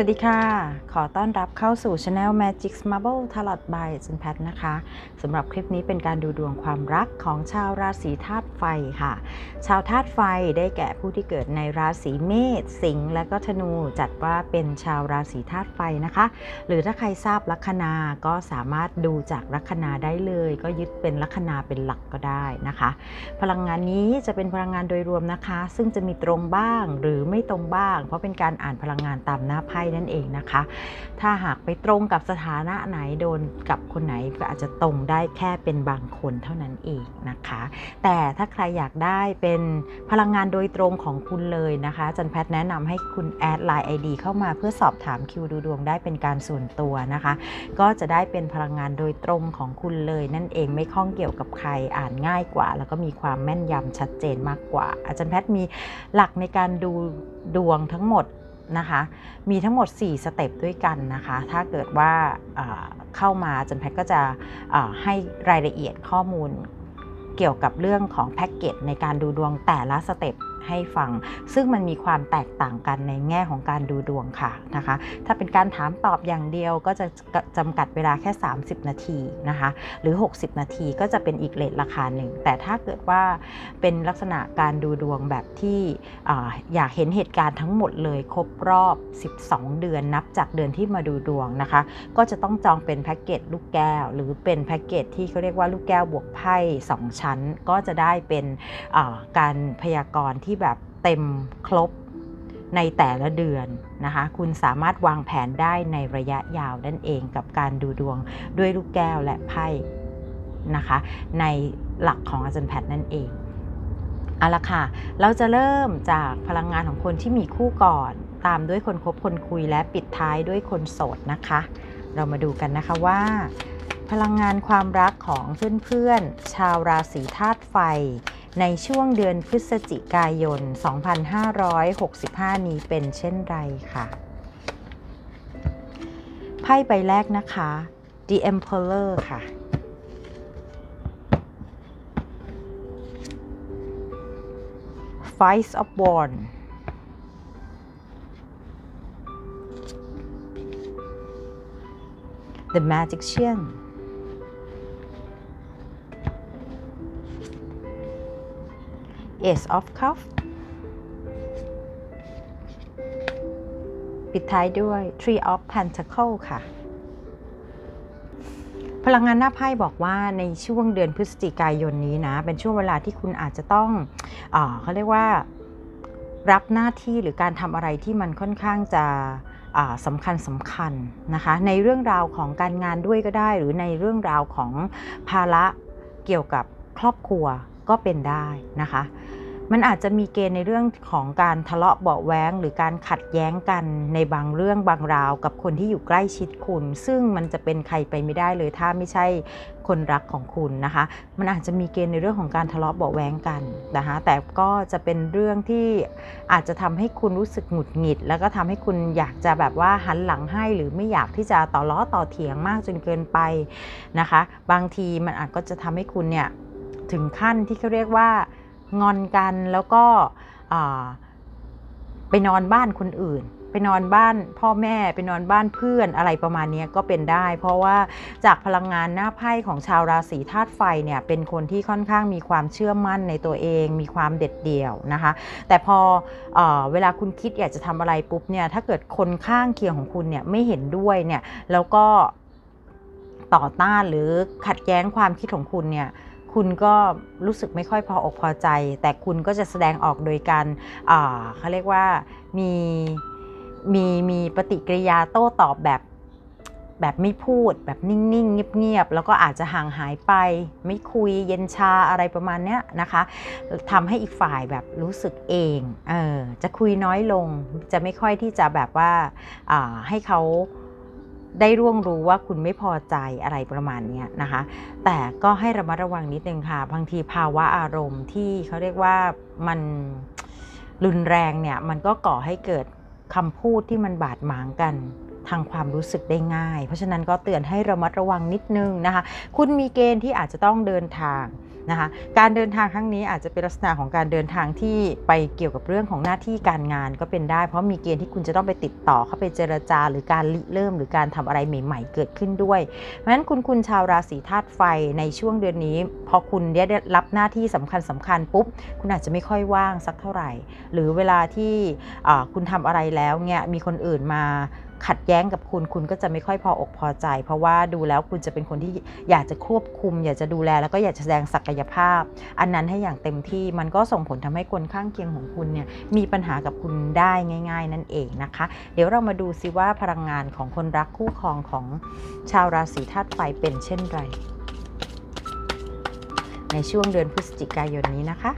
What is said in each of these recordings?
สวัสดีค่ะ ขอต้อนรับเข้าสู่ Channel Magic Marble Tarot by จันแพทนะคะสำหรับคลิปนี้เป็นการดูดวงความรักของชาวราศีธาตุไฟค่ะ ชาวธาตุไฟได้แก่ผู้ที่เกิดในราศีเมษสิงห์และก็ธนูจัดว่าเป็นชาวราศีธาตุไฟนะคะ หรือถ้าใครทราบลัคนาก็สามารถดูจากลัคนาได้เลย ก็ยึดเป็นลัคนาเป็นหลักก็ได้นะคะ พลังงานนี้จะเป็นพลังงานโดยรวมนะคะ ซึ่งจะมีตรงบ้างหรือไม่ตรงบ้าง เพราะเป็นการอ่านพลังงานตามหน้าไพ่นั่นเองนะคะถ้าหากไปตรงกับสถานะไหนโดนกับคนไหนก็อาจจะตรงได้แค่เป็นบางคนเท่านั้นเองนะคะ แต่ถ้าใครอยากได้เป็นพลังงานโดยตรงของคุณเลยนะคะจันแพทย์แนะนำให้คุณแอดไลน์ ID เข้ามาเพื่อสอบถามคิวดูดวงได้เป็นการส่วนตัวนะคะ ก็จะได้เป็นพลังงานโดยตรงของคุณเลยนั่นเองไม่ข้องเกี่ยวกับใครอ่านง่ายกว่า แล้วก็มีความแม่นยำชัดเจนมากกว่า อาจารย์แพทย์มีหลักในการดูดวงทั้งหมด นะคะ มีทั้งหมด 4 สเต็ปด้วยกันนะคะ ถ้าเกิดว่าเข้ามาจันแพทย์ก็จะให้รายละเอียดข้อมูลเกี่ยวกับเรื่องของแพ็กเกจในการดูดวงแต่ละสเต็ป ให้ฟัง ซึ่งมันมีความแตกต่างกันในแง่ของการดูดวงค่ะนะคะ ถ้าเป็นการถามตอบอย่างเดียวก็จะจำกัดเวลาแค่ 30 นาทีนะคะ หรือ 60 นาทีก็จะเป็นอีกเลทราคาหนึ่ง แต่ถ้าเกิดว่าเป็นลักษณะการดูดวงแบบที่ออยากเห็นเหตุการณ์ทั้งหมดเลยครบรอบ 12 เดือนนับจากเดือนที่มาดูดวงนะคะ ก็จะต้องจองเป็นแพ็กเกจลูกแก้ว หรือเป็นแพ็กเกจที่เขาเรียกว่าลูกแก้วบวกไพ่2ชั้น ก็จะได้เป็นการพยากรณ์ที่แบบเต็มครบในแต่ละเดือนนะคะ คุณสามารถวางแผนได้ในระยะยาวนั่นเองกับการดูดวงด้วยลูกแก้วและไพ่นะคะ ในหลักของอาจารย์แพทย์นั่นเองเอาละค่ะ เราจะเริ่มจากพลังงานของคนที่มีคู่ก่อน ตามด้วยคนคบคนคุยและปิดท้ายด้วยคนโสดนะคะ เรามาดูกันนะคะว่า พลังงานความรักของเพื่อนๆชาวราศีธาตุไฟ ในช่วงเดือนพฤศจิกายน 2565 นี้เป็นเช่นไรค่ะ ไพ่ใบแรกนะคะ The Emperor ค่ะ Five of Wands The Magician Ace of Cups ปิดท้ายด้วย Three of Pentacle ค่ะ พลังงานหน้าไพ่บอกว่าในช่วงเดือนพฤศจิกายนนี้นะ เป็นช่วงเวลาที่คุณอาจจะต้องอเขาเรียกว่ารับหน้าที่หรือการทำอะไรที่มันค่อนข้างจะสำคัญสำคัญนะคะ ในเรื่องราวของการงานด้วยก็ได้ หรือในเรื่องราวของภาระเกี่ยวกับครอบครัว ก็เป็นได้นะคะ มันอาจจะมีเกณฑ์ในเรื่องของการทะเลาะเบาแว้ง หรือการขัดแย้งกันในบางเรื่องบางราวกับคนที่อยู่ใกล้ชิดคุณ ซึ่งมันจะเป็นใครไปไม่ได้เลย ถ้าไม่ใช่คนรักของคุณนะคะ มันอาจจะมีเกณฑ์ในเรื่องของการทะเลาะเบาแว้งกันนะคะแต่ก็จะเป็นเรื่องที่อาจจะทำให้คุณรู้สึกหงุดหงิด แล้วก็ทำให้คุณอยากจะแบบว่าหันหลังให้ หรือไม่อยากที่จะต่อล้อต่อเถียงมากจนเกินไปนะคะ บางทีมันอาจก็จะทำให้คุณเนี่ย ถึงขั้นที่เขาเรียกว่างอนกันแล้วก็ไปนอนบ้านคนอื่น ไปนอนบ้านพ่อแม่ไปนอนบ้านเพื่อนอะไรประมาณนี้ก็เป็นได้ เพราะว่าจากพลังงานหน้าไพ่ของชาวราศีธาตุไฟเนี่ยเป็นคนที่ค่อนข้างมีความเชื่อมั่นในตัวเอง มีความเด็ดเดี่ยวนะคะ แต่พอเออเวลาคุณคิดอยากจะทำอะไรปุ๊บเนี่ยถ้าเกิดคนข้างเคียงของคุณเนี่ยไม่เห็นด้วยเนี่ยแล้วก็ต่อต้านหรือขัดแย้งความคิดของคุณเนี่ย คุณก็รู้สึกไม่ค่อยพออกพอใจ แต่คุณก็จะแสดงออกโดยการเขาเรียกว่ามีมีมีปฏิกิริยาโต้ตอบแบบแบบไม่พูดแบบนิ่งๆ เงียบๆ แล้วก็อาจจะห่างหายไป ไม่คุยเย็นชาอะไรประมาณเนี้ยนะคะทำให้อีกฝ่ายแบบรู้สึกเองเออจะคุยน้อยลงจะไม่ค่อยที่จะแบบว่าให้เขา ได้ร่วงรู้ว่าคุณไม่พอใจอะไรประมาณนี้นะคะ แต่ก็ให้ระมัดระวังนิดนึงค่ะบางทีภาวะอารมณ์ที่เขาเรียกว่ามันรุนแรงเนี่ยมันก็ก่อให้เกิดคำพูดที่มันบาดหมางกัน ทางความรู้สึกได้ง่าย เพราะฉะนั้นก็เตือนให้ระมัดระวังนิดนึงนะคะ คุณมีเกณฑ์ที่อาจจะต้องเดินทางนะคะ การเดินทางครั้งนี้อาจจะเป็นลักษณะของการเดินทางที่ไปเกี่ยวกับเรื่องของหน้าที่การงานก็เป็นได้ เพราะมีเกณฑ์ที่คุณจะต้องไปติดต่อเข้าไปเจรจา หรือการริเริ่ม หรือการทำอะไรใหม่ ๆ เกิดขึ้นด้วย เพราะฉะนั้นคุณคุณชาวราศีธาตุไฟในช่วงเดือนนี้ พอคุณได้รับหน้าที่สำคัญสคัญปุ๊บ คุณอาจจะไม่ค่อยว่างสักเท่าไหร่ หรือเวลาที่คุณทำอะไรแล้วเนี่ยมีคนอื่นมา ขัดแย้งกับคุณ คุณก็จะไม่ค่อยพออกพอใจ เพราะว่าดูแล้วคุณจะเป็นคนที่อยากจะควบคุม อยากจะดูแลแล้วก็อยากจะแสดงศักยภาพ อันนั้นให้อย่างเต็มที่มันก็ส่งผลทำให้คนข้างเคียงของคุณเนี่ยมีปัญหากับคุณได้ง่าย ๆ นั่นเองนะคะ เดี๋ยวเรามาดูซิว่าพลังงานของคนรักคู่ครองของชาวราศีธาตุไฟเป็นเช่นไรในช่วงเดือนพฤศจิกายนนี้นะคะ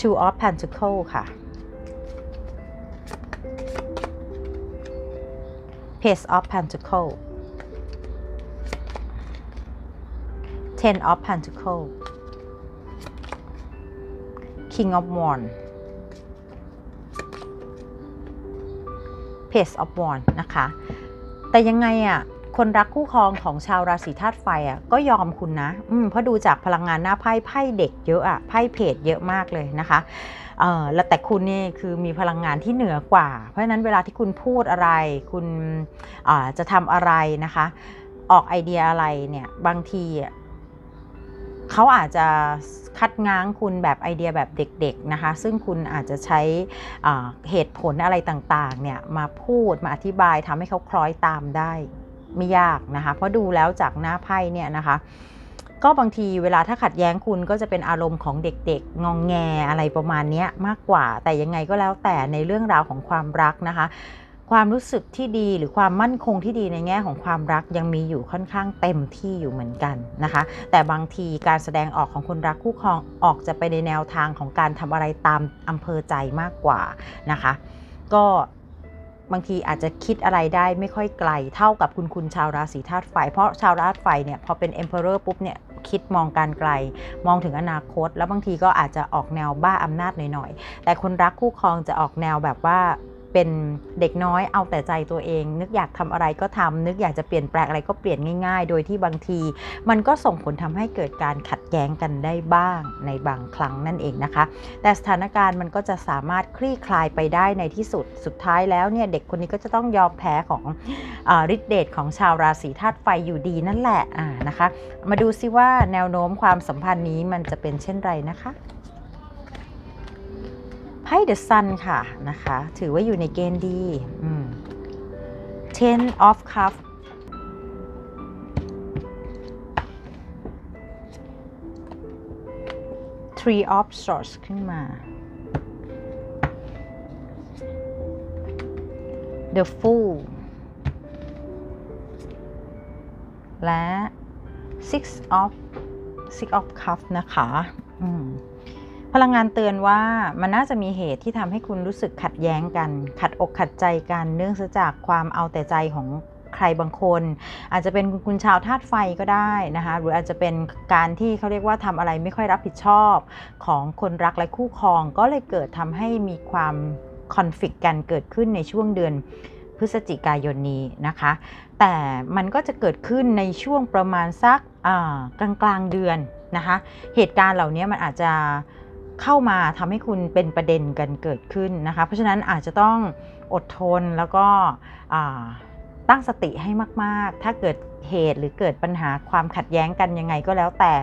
Two of Pentacles ค่ะ Page of Pentacles Ten of Pentacles King of Wands Page of Wands นะคะ แต่ยังไงอะ่ะ คนรักคู่ครองของชาวราศีธาตุไฟอะ่ะก็ยอมคุณนะอืมเพราะดูจากพลังงานหน้าไพ่ไพ่เด็กเยอะอะ่ะไพ่เพจเยอะมากเลยนะคะเออแล้วแต่คุณนี่คือมีพลังงานที่เหนือกว่า เพราะฉะนั้นเวลาที่คุณพูดอะไร คุณอ่าจะทำอะไรนะคะ ออกไอเดียอะไรเนี่ยบางทีเขาอาจจะคัดง้างคุณแบบไอเดียแบบเด็กๆนะคะ ซึ่งคุณอาจจะใช้เหตุผลอะไรต่างๆเนี่ยมาพูดมาอธิบายทำให้เขาคล้อยตามได้ ไม่ยากนะคะ เพราะดูแล้วจากหน้าไพ่เนี่ยนะคะ ก็บางทีเวลาถ้าขัดแย้งคุณก็จะเป็นอารมณ์ของเด็กๆ งองแงอะไรประมาณนี้มากกว่า แต่ยังไงก็แล้วแต่ในเรื่องราวของความรักนะคะความรู้สึกที่ดีหรือความมั่นคงที่ดีในแง่ของความรักยังมีอยู่ค่อนข้างเต็มที่อยู่เหมือนกันนะคะ แต่บางทีการแสดงออกของคนรักคู่ครองออกจะไปในแนวทางของการทำอะไรตามอำเภอใจมากกว่านะคะ ก็ บางทีอาจจะคิดอะไรได้ไม่ค่อยไกลเท่ากับคุณคุณชาวราศีธาตุไฟ เพราะชาวราศีไฟเนี่ยพอเป็น emperor ปุ๊บเนี่ยคิดมองการไกล มองถึงอนาคต แล้วบางทีก็อาจจะออกแนวบ้าอำนาจหน่อยๆ แต่คนรักคู่ครองจะออกแนวแบบว่า เป็นเด็กน้อยเอาแต่ใจตัวเอง นึกอยากทำอะไรก็ทำนึกอยากจะเปลี่ยนแปลงอะไรก็เปลี่ยนง่าย ๆ โดยที่บางที มันก็ส่งผลทำให้เกิดการขัดแย้งกันได้บ้างในบางครั้งนั่นเองนะคะ แต่สถานการณ์มันก็จะสามารถคลี่คลายไปได้ในที่สุดสุดท้ายแล้วเนี่ยเด็กคนนี้ก็จะต้องยอมแพ้ของอฤทธิเดชของชาวราศีธาตุไฟอยู่ดีนั่นแหละะนะคะ มาดูซิว่าแนวโน้มความสัมพันธ์นี้มันจะเป็นเช่นไรนะคะ ไพ่ The Sun ค่ะนะคะ ถือว่าอยู่ในเกณฑ์ดีอืม Ten of Cup Three of Swords ขึ้นมา The Fool และ Six of Six of Cups นะคะ อืม พลังงานเตือนว่ามันน่าจะมีเหตุที่ทำให้คุณรู้สึกขัดแย้งกัน ขัดอกขัดใจกันเนื่องจากความเอาแต่ใจของใครบางคน อาจจะเป็นคุณชาวธาตุไฟก็ได้นะคะหรืออาจจะเป็นการที่เขาเรียกว่าทำอะไรไม่ค่อยรับผิดชอบ ของคนรักและคู่ครอง ก็เลยเกิดทำให้มีความคอนฟ lict กันเกิดขึ้นในช่วงเดือนพฤศจิกายนนี้นะคะ แต่มันก็จะเกิดขึ้นในช่วงประมาณสักกลางกลางเดือนนะคะ เหตุการณ์เหล่านี้มันอาจจะ เข้ามาทำให้คุณเป็นประเด็นกันเกิดขึ้นนะคะ เพราะฉะนั้นอาจจะต้องอดทนแล้วก็ตั้งสติให้มาก ๆ ถ้าเกิดเหตุหรือเกิดปัญหาความขัดแย้งกันยังไงก็แล้วแต่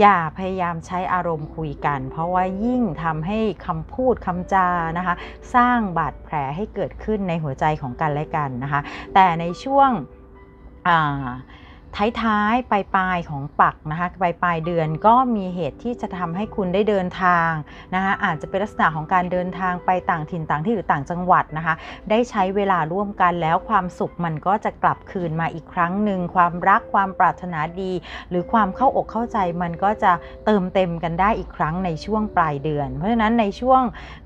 อย่าพยายามใช้อารมณ์คุยกัน เพราะว่ายิ่งทำให้คำพูดคำจานะคะ สร้างบาดแผลให้เกิดขึ้นในหัวใจของกันและกันนะคะ แต่ในช่วงอ่า ท้ายๆปลายๆของปักนะคะปลายปลายๆเดือนก็มีเหตุที่จะทำให้คุณได้เดินทางนะคะอาจจะเป็นลักษณะของการเดินทางไปต่างถิ่นต่างที่หรือต่างจังหวัดนะคะ ได้ใช้เวลาร่วมกันแล้วความสุขมันก็จะกลับคืนมาอีกครั้งหนึ่งความรักความปรารถนาดี หรือความเข้าอกเข้าใจมันก็จะเติมเต็มกันได้อีกครั้งในช่วงปลายเดือน เพราะฉะนั้นในช่วง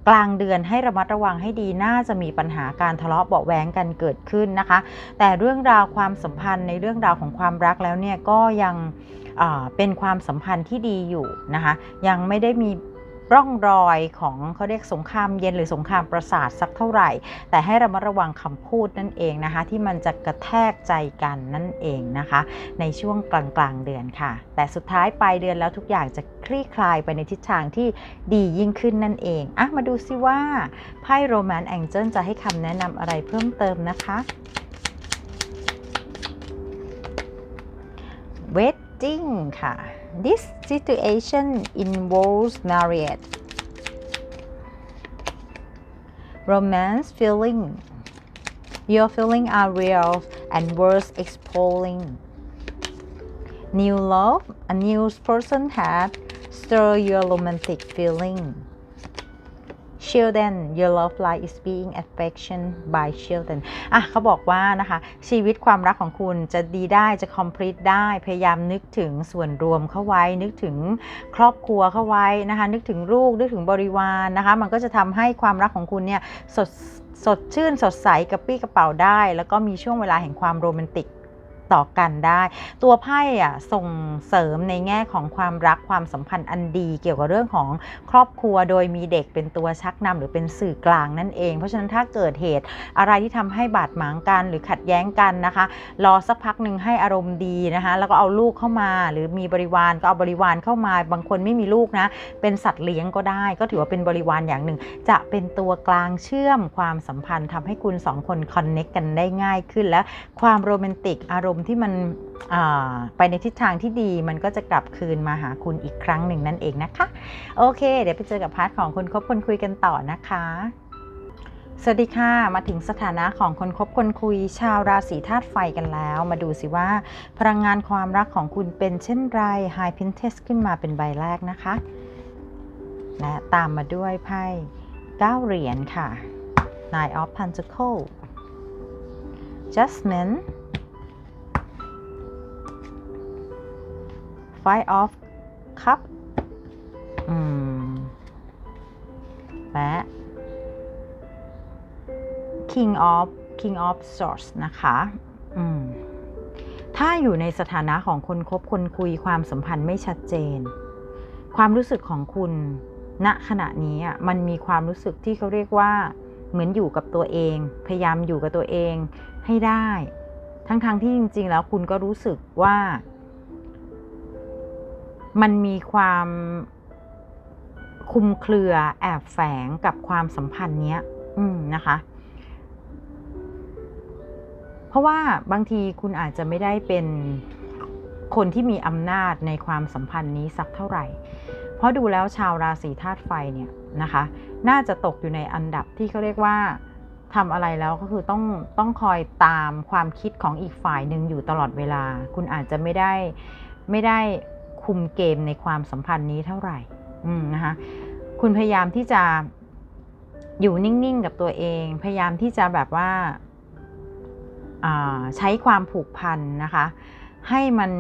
กลางเดือนให้ระมัดระวังให้ดีน่าจะมีปัญหาการทะเลาะเบาะแว้งกันเกิดขึ้นนะคะ แต่เรื่องราวความสัมพันธ์ในเรื่องราวของความรักแล้วเนี่ยก็ยังเป็นความสัมพันธ์ที่ดีอยู่นะคะ ยังไม่ได้มี ร่องรอยของเขาเรียกสงครามเย็นหรือสงครามประสาทสักเท่าไหร่ แต่ให้ระมัดระวังคำพูดนั่นเองนะคะ ที่มันจะกระแทกใจกันนั่นเองนะคะ ในช่วงกลางๆเดือนค่ะ แต่สุดท้ายปลายเดือนแล้วทุกอย่างจะคลี่คลายไปในทิศทางที่ดียิ่งขึ้นนั่นเองอะมาดูซิว่าไพ่โรแมนต์แองเจิลจะให้คำแนะนำอะไรเพิ่มเติมนะคะ wedding ค่ะ this situation involves marriage romance feeling. Your feelings are real and worth exploring. New love a new person had stir your romantic feeling children your love life is being affection by children อะเขาบอกว่านะคะ ชีวิตความรักของคุณจะดีได้จะ complete ได้ พยายามนึกถึงส่วนรวมเข้าไว้ นึกถึงครอบครัวเข้าไว้นะคะ นึกถึงลูก นึกถึงบริวารนะคะ มันก็จะทำให้ความรักของคุณเนี่ยสดสดชื่นสดใสกระปี้กระเป๋าได้ แล้วก็มีช่วงเวลาแห่งความโรแมนติก ต่อกันได้ ตัวไพ่อะส่งเสริมในแง่ของความรักความสัมพันธ์อันดี เกี่ยวกับเรื่องของครอบครัวโดยมีเด็กเป็นตัวชักนำหรือเป็นสื่อกลางนั่นเอง เพราะฉะนั้นถ้าเกิดเหตุอะไรที่ทำให้บาดหมางกันหรือขัดแย้งกันนะคะ รอสักพักหนึ่งให้อารมณ์ดีนะคะแล้วก็เอาลูกเข้ามา หรือมีบริวารก็เอาบริวารเข้ามา บางคนไม่มีลูกนะ เป็นสัตว์เลี้ยงก็ได้ ก็ถือว่าเป็นบริวารอย่างหนึ่ง จะเป็นตัวกลางเชื่อมความสัมพันธ์ทำให้คุณสองคนคอนเน็กกันได้ง่ายขึ้นและความโรแมนติกอารมณ์ที่มันอ่าไปในทิศทางที่ดีมันก็จะกลับคืนมาหาคุณอีกครั้งหนึ่งนั่นเองนะคะ โอเค เดี๋ยวไปเจอกับพาร์ทของคนคบคนคุยกันต่อนะคะสวัสดีค่ะ มาถึงสถานะของคนคบคนคุยชาวราศีธาตุไฟกันแล้ว มาดูสิว่า พลังงานความรักของคุณเป็นเช่นไร High Princess ขึ้นมาเป็นใบแรกนะคะ และตามมาด้วยไพ่9เหรียญค่ะ Nine of Pentacles Judgment Five of Cup อืมและ King of King of Swords นะคะอืมถ้าอยู่ในสถานะของคนคบคนคุยความสัมพันธ์ไม่ชัดเจน ความรู้สึกของคุณณขณะนี้อะมันมีความรู้สึกที่เขาเรียกว่าเหมือนอยู่กับตัวเอง พยายามอยู่กับตัวเองให้ได้ ทั้งๆทที่จริง ๆ แล้วคุณก็รู้สึกว่า มันมีความคุมเครือแอบแฝงกับความสัมพันธ์เนี้ย อืมนะคะ เพราะว่าบางทีคุณอาจจะไม่ได้เป็นคนที่มีอำนาจในความสัมพันธ์นี้สักเท่าไหร่ เพราะดูแล้วชาวราศีธาตุไฟเนี่ยนะคะ น่าจะตกอยู่ในอันดับที่เขาเรียกว่าทำอะไรแล้วก็คือต้องต้องคอยตามความคิดของอีกฝ่ายหนึ่งอยู่ตลอดเวลา คุณอาจจะไม่ได้ไม่ได้ คุมเกมในความสัมพันธ์นี้เท่าไหร่นะคะคุณพยายามที่จะอยู่นิ่งๆกับตัวเอง พยายามที่จะแบบว่าใช้ความผูกพันนะคะให้มัน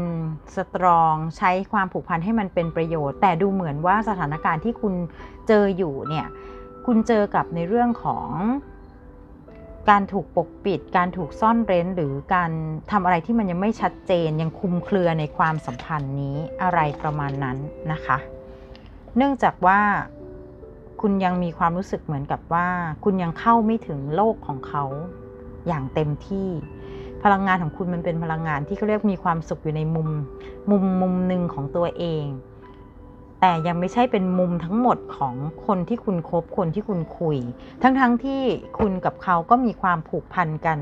สตรองใช้ความผูกพันให้มันเป็นประโยชน์ แต่ดูเหมือนว่าสถานการณ์ที่คุณเจออยู่เนี่ยคุณเจอกับในเรื่องของ การถูกปกปิด การถูกซ่อนเร้น หรือการทำอะไรที่มันยังไม่ชัดเจน ยังคุมเครือในความสัมพันธ์นี้อะไรประมาณนั้นนะคะ เนื่องจากว่าคุณยังมีความรู้สึกเหมือนกับว่า คุณยังเข้าไม่ถึงโลกของเขาอย่างเต็มที่ พลังงานของคุณมันเป็นพลังงานที่เขาเรียกมีความสุขอยู่ในมุม มุมมุมหนึ่งของตัวเอง แต่ยังไม่ใช่เป็นมุมทั้งหมดของคนที่คุณคบคนที่คุณคุย ทั้งๆทที่คุณกับเขาก็มีความผูกพันกัน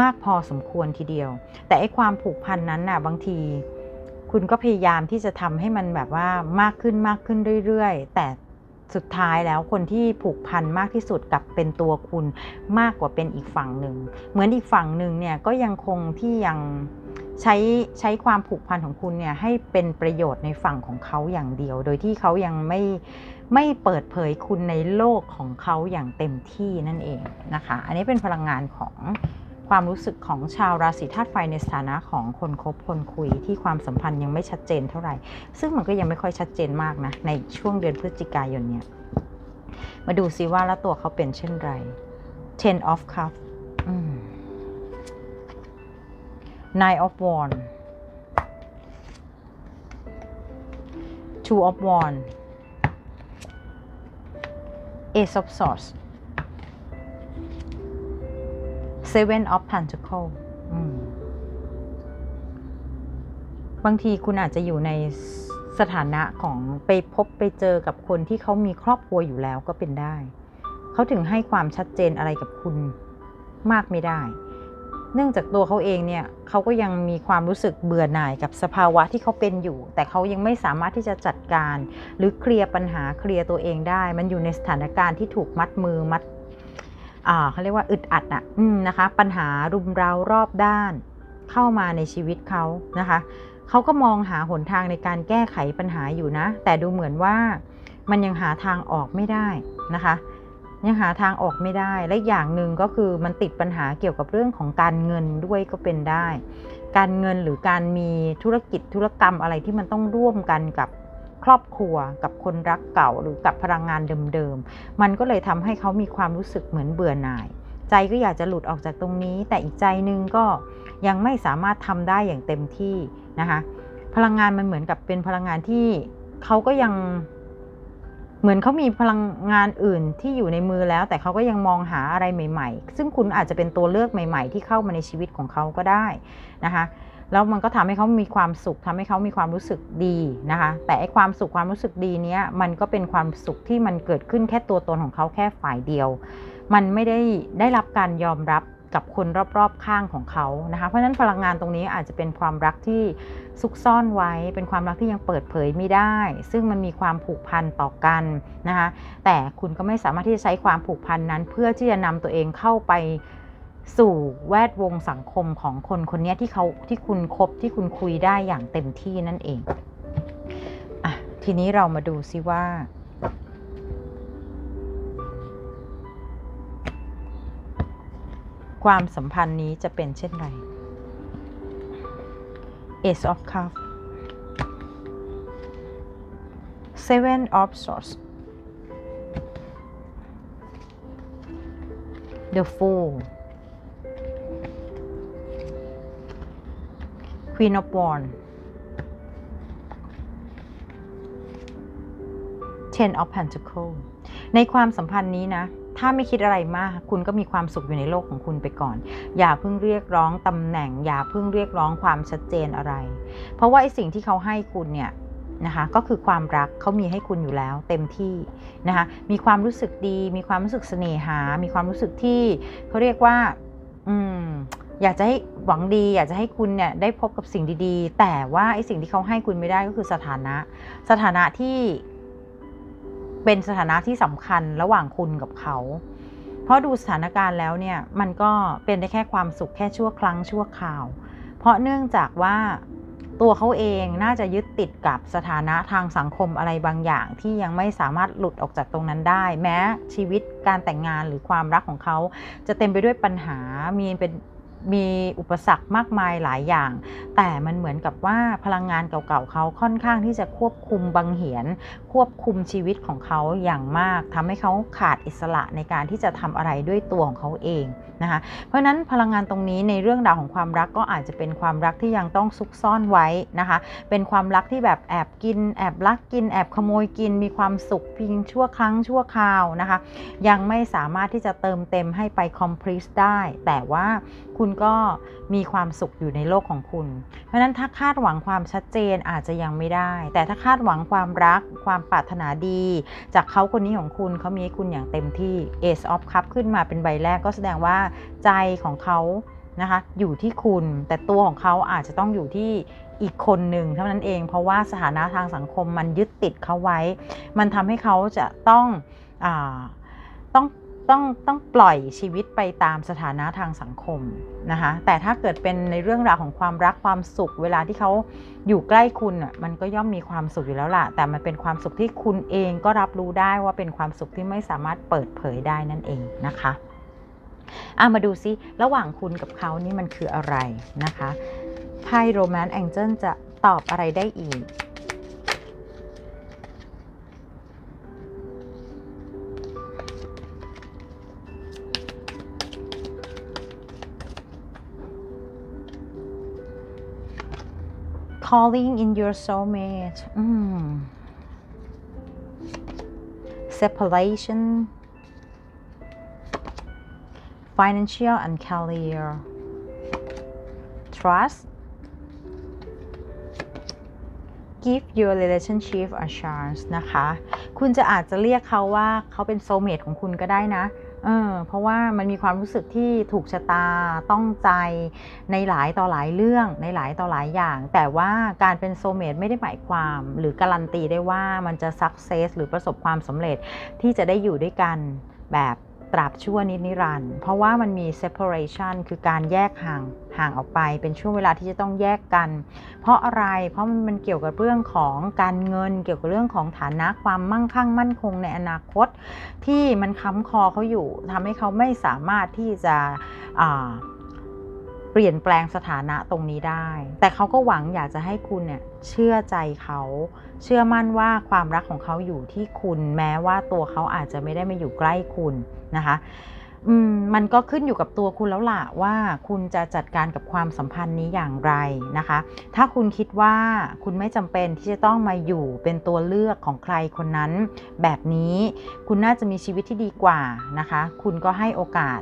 มากพอสมควรทีเดียว แต่ไอ้ความผูกพันนั้นน่ะบางที คุณก็พยายามที่จะทำให้มันแบบว่ามากขึ้นมากขึ้นเรื่อยๆ แต่สุดท้ายแล้วคนที่ผูกพันมากที่สุดกับเป็นตัวคุณมากกว่าเป็นอีกฝั่งหนึ่ง เหมือนอีกฝั่งหนึ่งเนี่ยก็ยังคงที่ยัง ใช้ใช้ความผูกพันของคุณเนี่ยให้เป็นประโยชน์ในฝั่งของเขาอย่างเดียว โดยที่เขายังไม่ไม่เปิดเผยคุณในโลกของเขาอย่างเต็มที่นั่นเองนะคะ อันนี้เป็นพลังงานของความรู้สึกของชาวราศีธาตุไฟในสถานะของคนคบคนคุยที่ความสัมพันธ์ยังไม่ชัดเจนเท่าไหร่ ซึ่งมันก็ยังไม่ค่อยชัดเจนมากนะในช่วงเดือนพฤศจิกายนเนี่ย มาดูซิว่าแล้วตัวเขาเป็นเช่นไร ten of cup nine of wand two of wand Ace of Swords Seven of Pentacles อืมบางทีคุณอาจจะอยู่ในสถานะของไปพบไปเจอกับคนที่เขามีครอบครัวอยู่แล้วก็เป็นได้ เขาถึงให้ความชัดเจนอะไรกับคุณมากไม่ได้ เนื่องจากตัวเขาเองเนี่ยเขาก็ยังมีความรู้สึกเบื่อหน่ายกับสภาวะที่เขาเป็นอยู่ แต่เขายังไม่สามารถที่จะจัดการ หรือเคลียร์ปัญหาเคลียร์ตัวเองได้ มันอยู่ในสถานการณ์ที่ถูกมัดมือมัดอ่าเขาเรียกว่าอึดอัดอะนะคะ ปัญหารุมเร้ารอบด้าน เข้ามาในชีวิตเขานะคะเขาก็มองหาหนทางในการแก้ไขปัญหาอยู่นะ แต่ดูเหมือนว่ามันยังหาทางออกไม่ได้นะคะ ยังหาทางออกไม่ได้ และอย่างหนึ่งก็คือมันติดปัญหาเกี่ยวกับเรื่องของการเงินด้วยก็เป็นได้ การเงินหรือการมีธุรกิจธุรกรรมอะไรที่มันต้องร่วมกันกับครอบครัวกับคนรักเก่าหรือกับพลังงานเดิมๆ มันก็เลยทำให้เขามีความรู้สึกเหมือนเบื่อหน่าย ใจก็อยากจะหลุดออกจากตรงนี้ แต่อีกใจหนึงก็ยังไม่สามารถทำได้อย่างเต็มที่นะคะ พลังงานมันเหมือนกับเป็นพลังงานที่เขาก็ยัง เหมือนเขามีพลังงานอื่นที่อยู่ในมือแล้ว แต่เขาก็ยังมองหาอะไรใหม่ ๆ ซึ่งคุณอาจจะเป็นตัวเลือกใหม่ ๆ ที่เข้ามาในชีวิตของเขาก็ได้นะคะแล้วมันก็ทำให้เขามีความสุขทำให้เขามีความรู้สึกดีนะคะ แต่ไอ้ความสุขความรู้สึกดีเนี้ยมันก็เป็นความสุขที่มันเกิดขึ้นแค่ตัวตนของเขาแค่ฝ่ายเดียว มันไม่ได้ได้รับการยอมรับ กับคนรอบๆข้างของเขานะคะ เพราะฉะนั้นพลังงานตรงนี้อาจจะเป็นความรักที่ซุกซ่อนไว้ เป็นความรักที่ยังเปิดเผยไม่ได้ ซึ่งมันมีความผูกพันต่อกันนะคะ แต่คุณก็ไม่สามารถที่จะใช้ความผูกพันนั้นเพื่อที่จะนำตัวเองเข้าไปสู่แวดวงสังคมของคนคนนี้ที่เขาที่คุณคบที่คุณคุยได้อย่างเต็มที่นั่นเองอะทีนี้เรามาดูซิว่า ความสัมพันธ์นี้จะเป็นเช่นไร Ace of Cups Seven of Swords The Fool Queen of Wands Ten of Pentacles ในความสัมพันธ์นี้นะ ถ้าไม่คิดอะไรมาก คุณก็มีความสุขอยู่ในโลกของคุณไปก่อน อย่าเพิ่งเรียกร้องตำแหน่ง อย่าเพิ่งเรียกร้องความชัดเจนอะไร เพราะว่าไอ้สิ่งที่เขาให้คุณเนี่ยนะคะก็คือความรักเขามีให้คุณอยู่แล้วเต็มที่นะคะมีความรู้สึกดี มีความรู้สึกเสน่หา มีความรู้สึกที่เขาเรียกว่าอืมอยากจะให้หวังดี อยากจะให้คุณเนี่ยได้พบกับสิ่งดีๆ แต่ว่าไอ้สิ่งที่เขาให้คุณไม่ได้ก็คือสถานะ สถานะที่ เป็นสถานะที่สำคัญระหว่างคุณกับเขา เพราะดูสถานการณ์แล้วเนี่ยมันก็เป็นได้แค่ความสุขแค่ชั่วครั้งชั่วคราว เพราะเนื่องจากว่าตัวเขาเองน่าจะยึดติดกับสถานะทางสังคมอะไรบางอย่าง ที่ยังไม่สามารถหลุดออกจากตรงนั้นได้ แม้ชีวิตการแต่งงานหรือความรักของเขา จะเต็มไปด้วยปัญหามีเป็น มีอุปสรรคมากมายหลายอย่าง แต่มันเหมือนกับว่าพลังงานเก่าๆเขาค่อนข้างที่จะควบคุมบังเหียน ควบคุมชีวิตของเขาอย่างมากทำให้เขาขาดอิสระในการที่จะทำอะไรด้วยตัวของเขาเองนะคะ เพราะฉะนั้นพลังงานตรงนี้ในเรื่องราวของความรักก็อาจจะเป็นความรักที่ยังต้องซุกซ่อนไว้นะคะ เป็นความรักที่แบบแอบกิน แอบลักกิน แอบขโมยกิน มีความสุขเพียงชั่วครั้งชั่วคราวนะคะ ยังไม่สามารถที่จะเติมเต็มให้ไป complete ได้ แต่ว่าคุณก็มีความสุขอยู่ในโลกของคุณ เพราะฉะนั้นถ้าคาดหวังความชัดเจนอาจจะยังไม่ได้ แต่ถ้าคาดหวังความรัก ความปรารถนาดี จากเขาคนนี้ของคุณเขามีให้คุณอย่างเต็มที่ Ace of Cup ขึ้นมาเป็นใบแรกก็แสดงว่าใจของเขานะคะอยู่ที่คุณ แต่ตัวของเขาอาจจะต้องอยู่ที่อีกคนหนึ่งเท่านั้นเอง เพราะว่าสถานะทางสังคมมันยึดติดเขาไว้ มันทำให้เขาจะต้องอต้อง ต้องต้องปล่อยชีวิตไปตามสถานะทางสังคมนะคะแต่ถ้าเกิดเป็นในเรื่องราวของความรักความสุข เวลาที่เขาอยู่ใกล้คุณอะมันก็ย่อมมีความสุขอยู่แล้วล่ะ แต่มันเป็นความสุขที่คุณเองก็รับรู้ได้ว่าเป็นความสุขที่ไม่สามารถเปิดเผยได้นั่นเองนะคะอะมาดูซิระหว่างคุณกับเขานี่มันคืออะไรนะคะไพ่โรแมนต์แองเจิลจะตอบอะไรได้อีก calling in your soulmate mm. separation financial and career trust give your relationship a chance นะคะ คุณจะอาจจะเรียกเขาว่าเขาเป็น soulmate ของคุณก็ได้นะ เออเพราะว่ามันมีความรู้สึกที่ถูกชะตาต้องใจในหลายต่อหลายเรื่องในหลายต่อหลายอย่าง แต่ว่าการเป็นโซเมตไม่ได้หมายความ หรือการันตีได้ว่ามันจะสักเซสหรือประสบความสำเร็จที่จะได้อยู่ด้วยกันแบบ ตราบชั่วนิดนิรันดร์เพราะว่ามันมี separation คือการแยกห่างห่างออกไป เป็นช่วงเวลาที่จะต้องแยกกัน เพราะอะไรเพราะมันเกี่ยวกับเรื่องของการเงิน เกี่ยวกับเรื่องของฐานะความมั่งคั่งมั่นคงในอนาคต ที่มันค้ำคอเขาอยู่ทำให้เขาไม่สามารถที่จะเปลี่ยนแปลงสถานะตรงนี้ได้ แต่เขาก็หวังอยากจะให้คุณเนี่ย เชื่อใจเขา เชื่อมั่นว่าความรักของเขาอยู่ที่คุณแม้ว่าตัวเขาอาจจะไม่ได้มาอยู่ใกล้คุณนะคะมมันก็ขึ้นอยู่กับตัวคุณแล้วล่ะว่าคุณจะจัดการกับความสัมพันธ์นี้อย่างไรนะคะ ถ้าคุณคิดว่าคุณไม่จำเป็นที่จะต้องมาอยู่เป็นตัวเลือกของใครคนนั้น แบบนี้คุณน่าจะมีชีวิตที่ดีกว่านะคะ คุณก็ให้โอกาส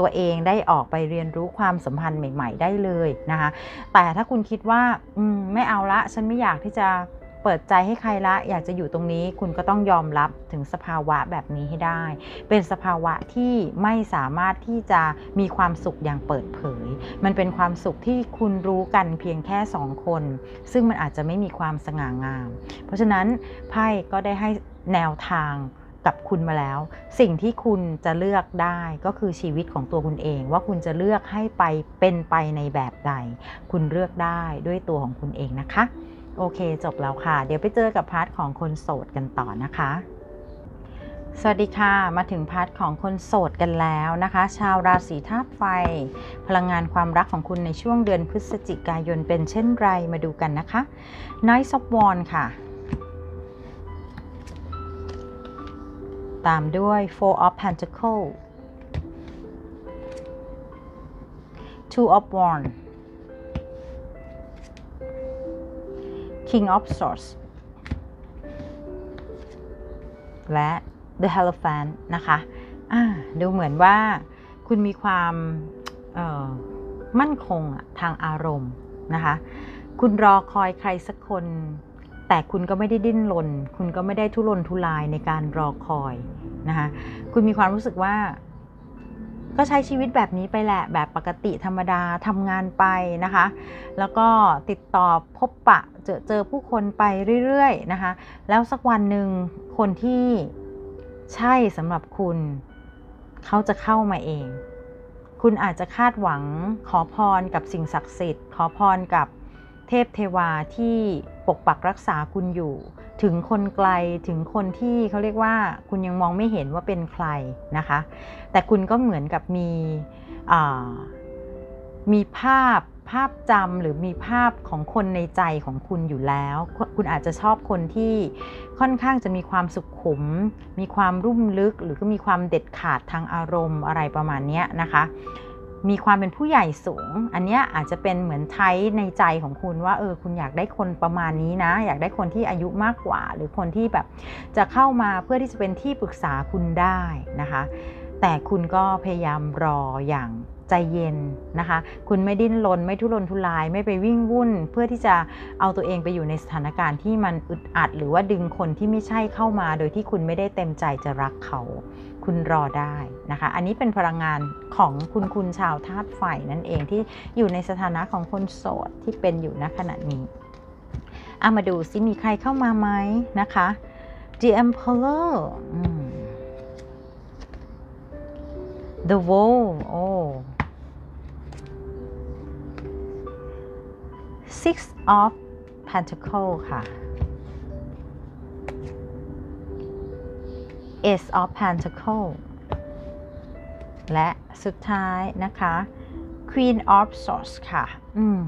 ตัวเองได้ออกไปเรียนรู้ความสัมพันธ์ใหม่ ๆ ได้เลยนะคะ แต่ถ้าคุณคิดว่าอืมไม่เอาละ ฉันไม่อยากที่จะเปิดใจให้ใครละอยากจะอยู่ตรงนี้คุณก็ต้องยอมรับถึงสภาวะแบบนี้ให้ได้ เป็นสภาวะที่ไม่สามารถที่จะมีความสุขอย่างเปิดเผย มันเป็นความสุขที่คุณรู้กันเพียงแค่สองคน ซึ่งมันอาจจะไม่มีความสง่างาม เพราะฉะนั้นไพ่ก็ได้ให้แนวทาง กับคุณมาแล้ว สิ่งที่คุณจะเลือกได้ก็คือชีวิตของตัวคุณเอง ว่าคุณจะเลือกให้ไปเป็นไปในแบบใด คุณเลือกได้ด้วยตัวของคุณเองนะคะ โอเคจบแล้วค่ะ เดี๋ยวไปเจอกับพาร์ทของคนโสดกันต่อนะคะสวัสดีค่ะ มาถึงพาร์ทของคนโสดกันแล้วนะคะ ชาวราศีธาตุไฟ พลังงานความรักของคุณในช่วงเดือนพฤศจิกายนเป็นเช่นไรมาดูกันนะคะ Nice of Wands ค่ะ ตามด้วย Four of Pentacles Two of Wands King of Swords และ The Hierophant นะคะดูเหมือนว่าคุณมีความมั่นคงทางอารมณ์นะคะ คุณรอคอยใครสักคน แต่คุณก็ไม่ได้ดิ้นรนคุณก็ไม่ได้ทุรนทุรายในการรอคอยนะคะคุณมีความรู้สึกว่า ก็ใช้ชีวิตแบบนี้ไปแหละแบบปกติธรรมดาทำงานไปนะคะ แล้วก็ติดต่อพบปะเจอเจอผู้คนไปเรื่อยๆนะคะ แล้วสักวันหนึ่งคนที่ใช่สำหรับคุณ เขาจะเข้ามาเอง คุณอาจจะคาดหวังขอพรกับสิ่งศักดิ์สิทธิ์ ขอพรกับ เทพเทวาที่ปกปักรักษาคุณอยู่ ถึงคนไกลถึงคนที่เขาเรียกว่าคุณยังมองไม่เห็นว่าเป็นใครนะคะ แต่คุณก็เหมือนกับมีมีภาพภาพจำหรือมีภาพของคนในใจของคุณอยู่แล้ว คุณอาจจะชอบคนที่ค่อนข้างจะมีความสุขุม มีความรุ่มลึก หรือก็มีความเด็ดขาดทางอารมณ์อะไรประมาณนี้นะคะ มีความเป็นผู้ใหญ่สูง อันนี้อาจจะเป็นเหมือนไทป์ในใจของคุณว่าเออคุณอยากได้คนประมาณนี้นะ อยากได้คนที่อายุมากกว่า หรือคนที่แบบจะเข้ามาเพื่อที่จะเป็นที่ปรึกษาคุณได้นะคะ แต่คุณก็พยายามรออย่าง ใจเย็นนะคะ คุณไม่ดิ้นรนไม่ทุรนทุราย ไม่ไปวิ่งวุ่น เพื่อที่จะเอาตัวเองไปอยู่ในสถานการณ์ที่มันอึดอัด หรือว่าดึงคนที่ไม่ใช่เข้ามา โดยที่คุณไม่ได้เต็มใจจะรักเขา คุณรอได้นะคะ อันนี้เป็นพลังงานของคุณคุณชาวธาตุไฟนั่นเองที่อยู่ในสถานะของคนโสดที่เป็นอยู่ณขณะนี้อามาดูซิมีใครเข้ามาไหมนะคะ The Emperor The Wall โอ้ Six of Pentacle ค่ะ Ace of Pentacle และสุดท้ายนะคะ Queen of Swords ค่ะอืม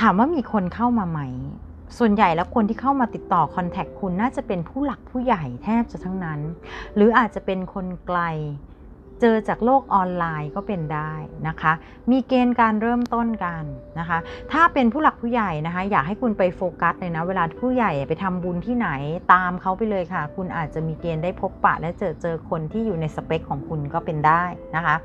ถามว่ามีคนเข้ามาไหม ส่วนใหญ่แล้วคนที่เข้ามาติดต่อคอนแทคคุณน่าจะเป็นผู้หลักผู้ใหญ่แทบจะทั้งนั้น หรืออาจจะเป็นคนไกล เจอจากโลกออนไลน์ก็เป็นได้นะคะ มีเกณฑ์การเริ่มต้นกันนะคะ ถ้าเป็นผู้หลักผู้ใหญ่นะคะ อยากให้คุณไปโฟกัสเลยนะ เวลาผู้ใหญ่ไปทำบุญที่ไหนตามเขาไปเลยค่ะ คุณอาจจะมีเกณฑ์ได้พบปะ และเจอเจอคนที่อยู่ในสเปคของคุณก็เป็นได้นะคะ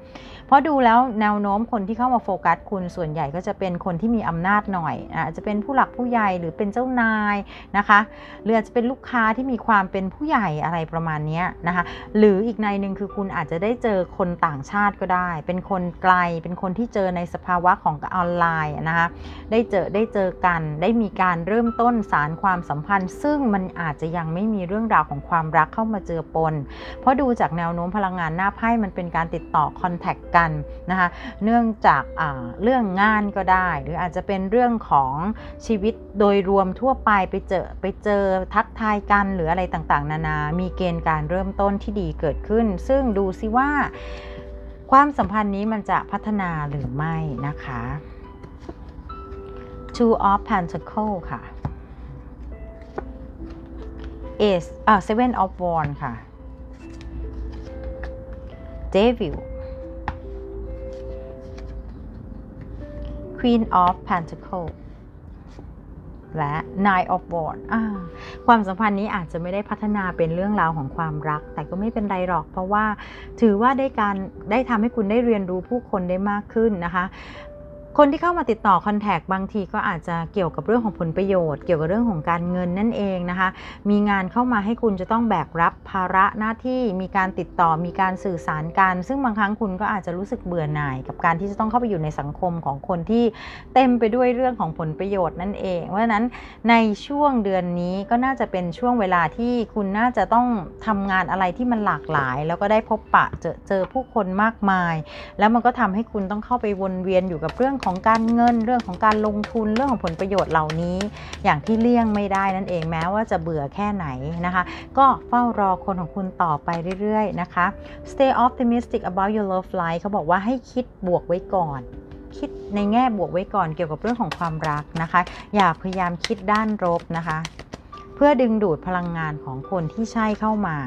เพราะดูแล้วแนวโน้มคนที่เข้ามาโฟกัสคุณส่วนใหญ่ก็จะเป็นคนที่มีอำนาจหน่อยอาจจะเป็นผู้หลักผู้ใหญ่หรือเป็นเจ้านายนะคะหรืออาจจะเป็นลูกค้าที่มีความเป็นผู้ใหญ่อะไรประมาณนี้นะคะ หรืออีกในหนึ่งคือคุณอาจจะได้เจอคนต่างชาติก็ได้ เป็นคนไกล เป็นคนที่เจอในสภาวะของออนไลน์นะคะได้เจอได้เจอกัน ได้มีการเริ่มต้นสารความสัมพันธ์ ซึ่งมันอาจจะยังไม่มีเรื่องราวของความรักเข้ามาเจือปน เพราะดูจากแนวโน้มพลังงานหน้าไพ่มันเป็นการติดต่อคอนแทคกันนะคะเนื่องจากเรื่องงานก็ได้ หรืออาจจะเป็นเรื่องของชีวิตโดยรวมทั่วไปไปเจอไปเจอทักทายกันหรืออะไรต่างๆ นานา มีเกณฑ์การเริ่มต้นที่ดีเกิดขึ้น ซึ่งดูซิว่าความสัมพันธ์นี้มันจะพัฒนาหรือไม่นะคะ Two of Pentacles ค่ะ Ace อ่า Seven of Wands ค่ะ Devil Queen of Pentacles และ Nine of Wands อ่าความสัมพันธ์นี้อาจจะไม่ได้พัฒนาเป็นเรื่องราวของความรัก แต่ก็ไม่เป็นไรหรอก เพราะว่าถือว่าได้การได้ทำให้คุณได้เรียนรู้ผู้คนได้มากขึ้นนะคะ คนที่เข้ามาติดต่อคอนแทคบางทีก็อาจจะเกี่ยวกับเรื่องของผลประโยชน์ เกี่ยวกับเรื่องของการเงินนั่นเองนะคะ มีงานเข้ามาให้คุณจะต้องแบกรับภาระหน้าที่มีการติดต่อมีการสื่อสารกัน ซึ่งบางครั้งคุณก็อาจจะรู้สึกเบื่อหน่าย กับการที่จะต้องเข้าไปอยู่ในสังคมของคนที่เต็มไปด้วยเรื่องของผลประโยชน์นั่นเองเพราะฉะนั้นในช่วงเดือนนี้ก็น่าจะเป็นช่วงเวลาที่คุณน่าจะต้องทำงานอะไรที่มันหลากหลาย แล้วก็ได้พบปะเจอเจอผู้คนมากมาย แล้วมันก็ทำให้คุณต้องเข้าไปวนเวียนอยู่กับเรื่องของการเงินเรื่องของการลงทุนเรื่องของผลประโยชน์เหล่านี้ อย่างที่เลี่ยงไม่ได้นั่นเองแม้ว่าจะเบื่อแค่ไหนนะคะ ก็เฝ้ารอคนของคุณต่อไปเรื่อยๆนะคะ stay optimistic about your love life เขาบอกว่าให้คิดบวกไว้ก่อนคิดในแง่บวกไว้ก่อนเกี่ยวกับเรื่องของความรักนะคะ อย่าพยายามคิดด้านลบนะคะ เพื่อดึงดูดพลังงานของคนที่ใช่เข้ามา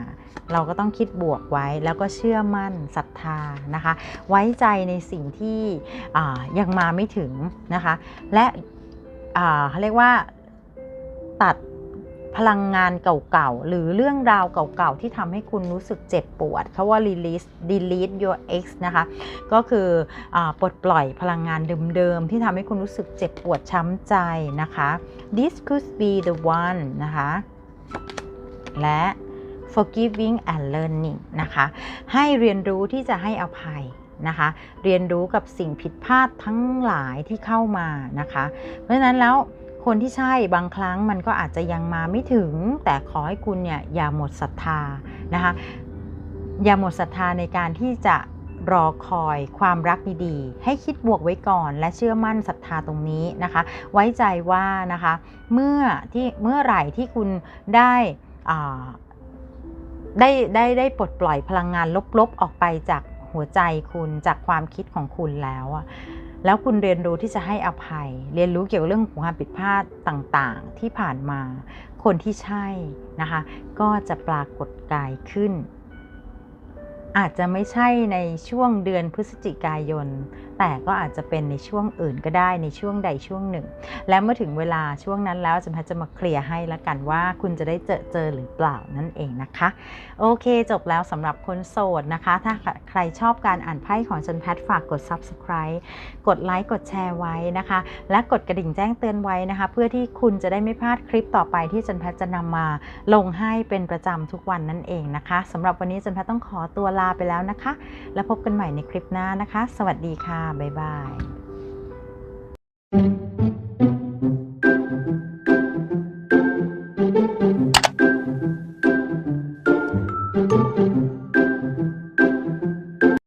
เราก็ต้องคิดบวกไว้แล้วก็เชื่อมั่นศรัทธานะคะ ไว้ใจในสิ่งที่ยังมาไม่ถึงนะคะ และเขาเรียกว่าตัดพลังงานเก่าๆ หรือเรื่องราวเก่าๆ ที่ทำให้คุณรู้สึกเจ็บปวดเขาว่า release delete your ex นะคะ ก็คืออปลดปล่อยพลังงานเดิมๆ ที่ทำให้คุณรู้สึกเจ็บปวดช้ำใจนะคะ this could be the one นะคะ และ forgiving and learning นะคะ ให้เรียนรู้ที่จะให้อภัยนะคะ เรียนรู้กับสิ่งผิดพลาดทั้งหลายที่เข้ามานะคะ เพราะฉะนั้นแล้วคนที่ใช่บางครั้งมันก็อาจจะยังมาไม่ถึง แต่ขอให้คุณเนี่ยอย่าหมดศรัทธานะคะ อย่าหมดศรัทธาในการที่จะรอคอยความรักดีๆ ให้คิดบวกไว้ก่อน และเชื่อมั่นศรัทธาตรงนี้นะคะ ไว้ใจว่านะคะ เมื่อที่เมื่อไหร่ที่คุณได้ ได้ได้ได้ปลดปล่อยพลังงานลบๆออกไปจากหัวใจคุณจากความคิดของคุณแล้วอะแล้วคุณเรียนรู้ที่จะให้อภัย เรียนรู้เกี่ยวกับเรื่องของความผิดพลาดต่างๆ ที่ผ่านมา คนที่ใช่นะคะ ก็จะปรากฏกายขึ้น อาจจะไม่ใช่ในช่วงเดือนพฤศจิกายน แต่ก็อาจจะเป็นในช่วงอื่นก็ได้ในช่วงใดช่วงหนึ่ง และเมื่อถึงเวลาช่วงนั้นแล้วจันพัจะมาเคลียร์ให้ละกันว่าคุณจะได้เจอเจอหรือเปล่านั่นเองนะคะ โอเคจบแล้วสำหรับคนโสดนะคะ ถ้าใครชอบการอ่านไพ่ของจันแพทฝากกด subscribe กดไลค์กดแชร์ไว้นะคะ และกดกระดิ่งแจ้งเตือนไว้นะคะ เพื่อที่คุณจะได้ไม่พลาดคลิปต่อไปที่จันแพทจะนำมาลงให้เป็นประจำทุกวันนั่นเองนะคะสำหรับวันนี้จันแพทต้องขอตัวลลาไปแล้วนะคะ แล้วพบกันใหม่ในคลิปหน้านะคะ สวัสดีค่ะ บ๊ายบาย